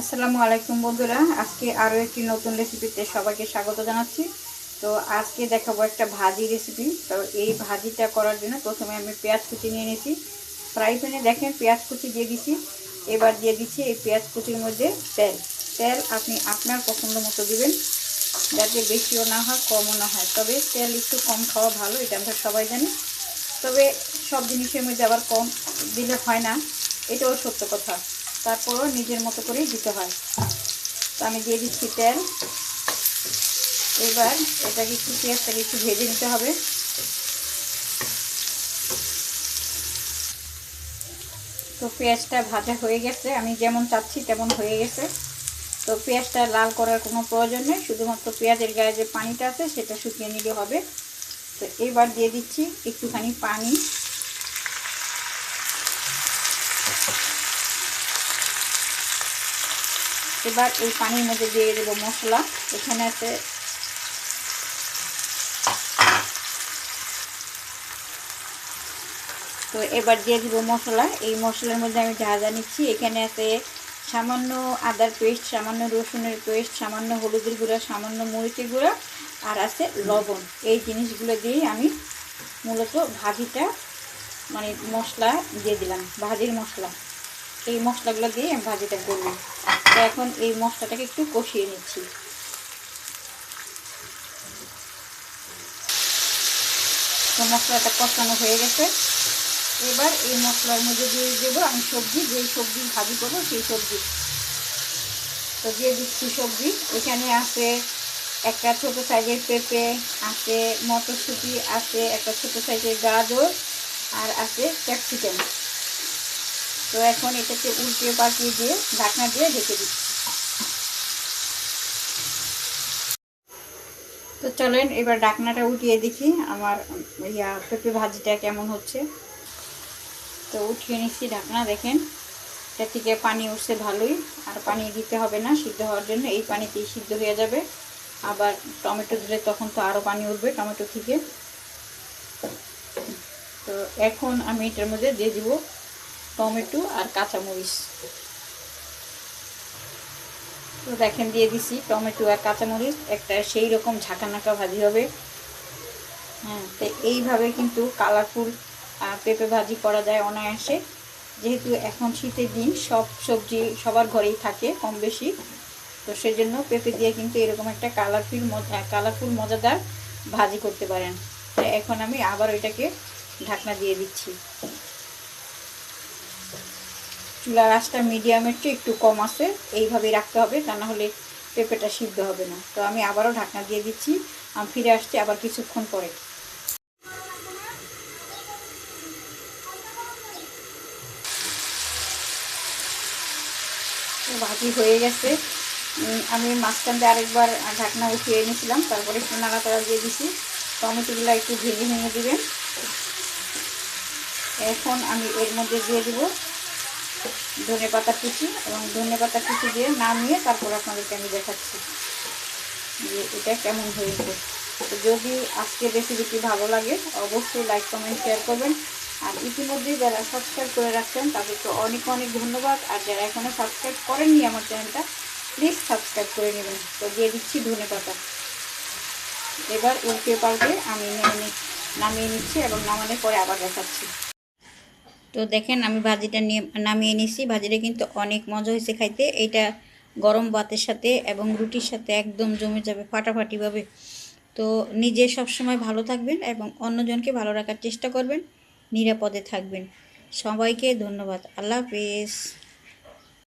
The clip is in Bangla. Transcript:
আসসালামু আলাইকুম বন্ধুরা। আজকে আরও একটি নতুন রেসিপিতে সবাইকে স্বাগত জানাচ্ছি। তো আজকে দেখাবো একটা ভাজি রেসিপি। তো এই ভাজিটা করার জন্য প্রথমে আমি পেঁয়াজ কুচি নিয়ে নিয়েছি। ফ্রাই প্যানে দেখেন পেঁয়াজ কুচি দিয়ে দিছি। এবার দিয়ে দিচ্ছি এই পেঁয়াজ কুচির মধ্যে তেল। তেল আপনি আপনার পছন্দ মতো দিবেন। যাতে বেশিও না হয়, কমও না হয়। তবে তেল একটু কম খাওয়া ভালো, এটা আমরা সবাই জানি। তবে সব জিনিসের মধ্যে আবার কম দিলে হয় না। এটাও সত্য কথা। তারপরও নিজের মতো করেই দিতে হয়। তো আমি দিয়ে দিচ্ছি তেল। এবার এটাকে একটু পেঁয়াজটাকে একটু ভেজে নিতে হবে। তো পেঁয়াজটা ভাজা হয়ে গেছে। আমি যেমন চাচ্ছি তেমন হয়ে গেছে। তো পেঁয়াজটা লাল করার কোনো প্রয়োজন নেই। শুধুমাত্র পেঁয়াজের গায়ে যে পানিটা আছে, সেটা শুকিয়ে নিলে হবে। তো এবার দিয়ে দিচ্ছি একটুখানি পানি। এবার এই পানির মধ্যে দিয়ে দেবো মশলা। এখানে আছে তো এবার দিয়ে দিব মশলা। এই মশলার মধ্যে আমি যা যা নিচ্ছি, এখানে আছে সামান্য আদার পেস্ট, সামান্য রসুনের পেস্ট, সামান্য হলুদের গুঁড়া, সামান্য মরিচের গুঁড়া, আর আছে লবণ। এই জিনিসগুলো দিয়ে আমি মূলত ভাজিটা মানে মশলা দিয়ে দিলাম, ভাজির মশলা। এই মশলাগুলো দিয়ে আমি ভাজিটা করব। তো এখন এই মশলাটাকে একটু কষিয়ে নিচ্ছি। তো মশলাটা কষানো হয়ে গেছে। এবার এই মশলার মধ্যে দিয়ে দেবো আমি সবজি, যেই সবজি ভাজি করব সেই সবজি। তো দিয়ে দিচ্ছি সবজি। এখানে আছে একটা ছোট সাইজের পেঁপে, আছে মটরশুঁটি, আছে একটা ছোট সাইজের গাজর, আর আছে ক্যাপসিকাম। তো এখন এটাকে উল্টে পাল্টিয়ে দিয়ে ঢাকনা দিয়ে ঢেকে দিচ্ছি। তো চলেন এবার ডাকনাটা উঠিয়ে দেখি আমার ইয়া পেঁপে ভাজিটা কেমন হচ্ছে। তো উঠিয়ে নিচ্ছি ঢাকনা, দেখেন। এটা থেকে পানি উঠছে ভালোই, আর পানি দিতে হবে না সিদ্ধ হওয়ার জন্য, এই পানিতেই সিদ্ধ হয়ে যাবে। আবার টমেটো দিলে তখন তো আরও পানি উঠবে টমেটো থেকে। তো এখন আমি এটার মধ্যে দিয়ে দিব টমেটো আর কাঁচামরিচ। তো দেখেন, দিয়ে দিছি টমেটো আর কাঁচামরিচ। একটা সেই রকম ঝাঁকানাকা ভাজি হবে। হ্যাঁ তো এইভাবে কিন্তু কালারফুল পেঁপে ভাজি করা যায় অনায়াসে। যেহেতু এখন শীতের দিন, সব সবজি সবার ঘরেই থাকে কম বেশি তো সেজন্য পেঁপে দিয়ে কিন্তু এরকম একটা কালারফুল কালারফুল মজাদার ভাজি করতে পারেন। তো এখন আমি আবার ওইটাকে ঢাকনা দিয়ে দিচ্ছি। চুলার আঁচটা মিডিয়ামের চেয়ে একটু কম আছে, এইভাবেই রাখতে হবে, তা না হলে পেঁপেটা সিদ্ধ হবে না। তো আমি আবারও ঢাকনা দিয়ে দিচ্ছি, আমি ফিরে আসছি আবার কিছুক্ষণ পরে। ভাজি হয়ে গেছে। আমি মাঝখান দিয়ে আরেকবার ঢাকনা উঠিয়ে এনেছিলাম, তারপরে একটু নাড়াতাড়া দিয়ে দিছি। টমেটোগুলো একটু ভেঙে ভেঙে দিবেন। এখন আমি এর মধ্যে দিয়ে দিব। ধনে পাতা কুচি এবং ধনে পাতা কুচি দিয়ে নামিয়ে তারপর আপনাদেরকে আমি দেখাচ্ছি যে এটা কেমন হয়েছে। তো যদি আজকের রেসিপিটি ভালো লাগে, অবশ্যই লাইক কমেন্ট শেয়ার করবেন। আর ইতিমধ্যেই যারা সাবস্ক্রাইব করে রাখছেন, তাদেরকে অনেক অনেক ধন্যবাদ। আর যারা এখনও সাবস্ক্রাইব করেননি আমার চ্যানেলটা প্লিজ সাবস্ক্রাইব করে নেবেন। তো দিয়ে দিচ্ছি ধনে পাতা। এবার উল্টে পাল্টে আমি নেমে নামিয়ে নিচ্ছি এবং নামানোর পরে আবার দেখাচ্ছি। তো দেখেন আমি ভাজিটা নিয়ে, নামিয়ে নিয়েছি ভাজিটা কিন্তু অনেক মজা হয়েছে খাইতে। এটা গরম ভাতের সাথে এবং রুটির সাথে একদম জমে যাবে ফাটাফাটিভাবে। তো নিজে সবসময় ভালো থাকবেন এবং অন্যজনকে ভালো রাখার চেষ্টা করবেন। নিরাপদে থাকবেন। সবাইকে ধন্যবাদ। আল্লাহ হাফিজ।